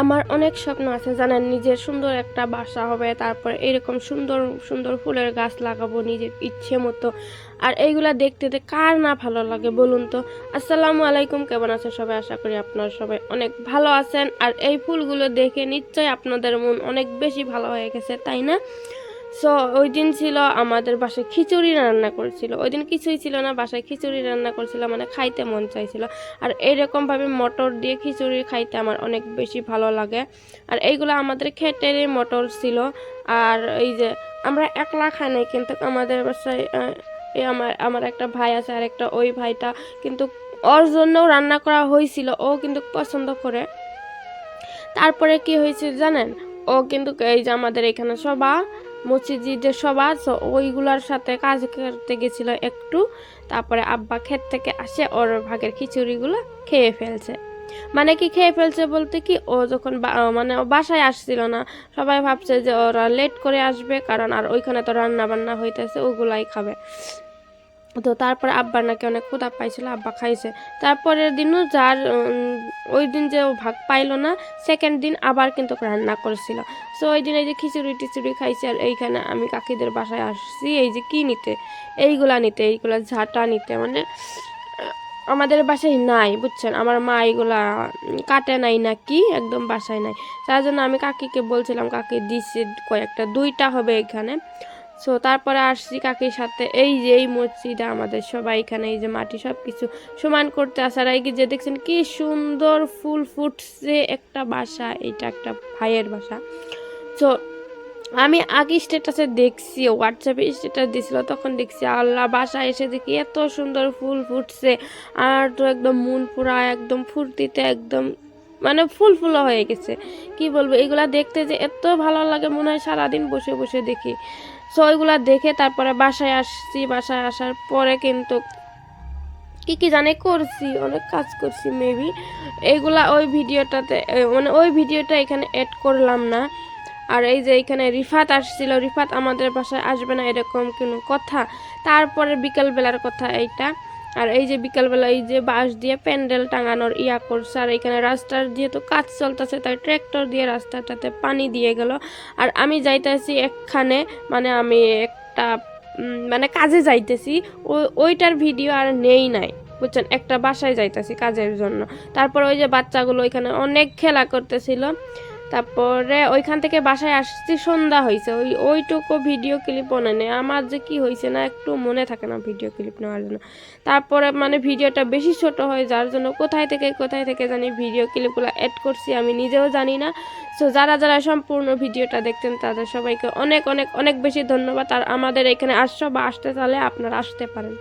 আমার অনেক স্বপ্ন আছে, জানেন, নিজের সুন্দর একটা বাসা হবে, তারপর এরকম সুন্দর সুন্দর ফুলের গাছ লাগাবো নিজের ইচ্ছে মতো। আর এইগুলা দেখতে কার না ভালো লাগে বলুন তো? আসসালামু আলাইকুম, কেমন আছে সবাই? আশা করি আপনারা সবাই অনেক ভালো আছেন। আর এই ফুলগুলো দেখে নিশ্চয়ই আপনাদের মন অনেক বেশি ভালো হয়ে গেছে, তাই না? সো ওই দিন ছিল আমাদের বাসায় খিচুড়ি রান্না করেছিল। ওই দিন কিছুই ছিল না, বাসায় খিচুড়ি রান্না করেছিল মানে খাইতে মন চাইছিল। আর এইরকমভাবে মটর দিয়ে খিচুড়ি খাইতে আমার অনেক বেশি ভালো লাগে। আর এইগুলো আমাদের খেটেরই মটর ছিল। আর এই যে আমরা একলা খাই নাই, কিন্তু আমাদের বাসায় এই আমার আমার একটা ভাই আছে, আর একটা ওই ভাইটা কিন্তু ওর জন্যও রান্না করা হয়েছিল, ও কিন্তু পছন্দ করে। তারপরে কি হয়েছে জানেন? ও কিন্তু এই যে আমাদের এখানে সবা মসজিদের সবার তো ওইগুলোর সাথে কাজ করতে গেছিল একটু। তারপরে আব্বা ক্ষেত থেকে আসে, ওর ভাগের খিচুড়িগুলো খেয়ে ফেলছে। মানে কি খেয়ে ফেলছে বলতে কি, ও যখন মানে ও বাসায় আসছিল না, সবাই ভাবছে যে ওরা লেট করে আসবে, কারণ আর ওইখানে তো রান্না বান্না হইতেছে, ওগুলাই খাবে। তো তারপরে আব্বার নাকি অনেক ক্ষুধা পাইছিল, আব্বা খাইছে। তারপরের দিনও যার ওই দিন যে ভাগ পাইলো না সেকেন্ড দিন আবার কিন্তু রান্না করেছিল। সো ওই দিন এই যে খিচুড়ি টিচুড়ি খাইছে আর এইখানে আমি কাকিদের বাসায় আসছি, এই যে কি নিতে? এইগুলা নিতে, এইগুলা ঝাঁটা নিতে মানে আমাদের বাসায় নাই, বুঝছেন? আমার মা এইগুলা কাটে নাই নাকি? একদম বাসায় নাই। তার জন্য আমি কাকিকে বলছিলাম, কাকি দিচ্ছে কয়েকটা, দুইটা হবে এখানে। সো তারপরে আসছি কাকির সাথে। এই যে, এই মসজিদে আমাদের সবাই এখানে, এই যে মাটি সব কিছু সমান করতে আসার আগে যে, দেখছেন কি সুন্দর ফুল ফুটছে একটা বাসা, এটা একটা ভাইয়ের বাসা। সো আমি আগে স্ট্যাটাসে দেখছি হোয়াটসঅ্যাপে স্ট্যাটাস দিছিল, তখন দেখছি আল্লাহ বাসা এসে দেখি এত সুন্দর ফুল ফুটছে। আর তো একদম মন পুরা একদম ফুর্তিতে একদম মানে ফুল ফুল হয়ে গেছে। কি বলব, এগুলা দেখতে যে এত ভালো লাগে, মনে হয় সারাদিন বসে বসে দেখি। সো ওইগুলা দেখে তারপরে বাসায় আসছি, বাসায় আসার পরে কিন্তু কি কি জানে করছি, অনেক কাজ করছি মেবি এইগুলা ওই ভিডিওটাতে মানে ওই ভিডিওটা এখানে অ্যাড করলাম না। আর এই যে এখানে রিফাত আসছিল, রিফাত আমাদের বাসায় আসবে না এরকম কোনো কথা। তারপরে বিকালবেলার কথা এইটা। আর এই যে বিকালবেলা এই যে বাঁশ দিয়ে প্যান্ডেল টাঙানোর ইয়া করছে, আর এখানে রাস্তার যেহেতু কাজ চলতেছে, তাই ট্র্যাক্টর দিয়ে রাস্তাটাতে পানি দিয়ে গেল। আর আমি যাইতেছি একখানে মানে আমি একটা মানে কাজে যাইতেছি ওই ওইটার ভিডিও আর নেই নাই, বুঝছেন? একটা বাসায় যাইতেছি কাজের জন্য। তারপর ওই যে বাচ্চাগুলো ওইখানে অনেক খেলা করতেছিল। তারপরে ওইখান থেকে বাসায় আসছি, সন্ধ্যা হয়েছে ওই, ওইটুকু ভিডিও ক্লিপ নেই আমার যে কি হয়েছে না, একটু মনে থাকে না ভিডিও ক্লিপ নেওয়ার জন্য। তারপরে মানে ভিডিওটা বেশি ছোট হয়, যার জন্য কোথায় থেকে কোথায় থেকে জানি ভিডিও ক্লিপগুলো অ্যাড করছি, আমি নিজেও জানি না। সো যারা যারা সম্পূর্ণ ভিডিওটা দেখতেন, তাদের সবাইকে অনেক অনেক অনেক বেশি ধন্যবাদ। আর আমাদের এখানে আসছো বা আসতে চাইলে আপনারা আসতে পারেন।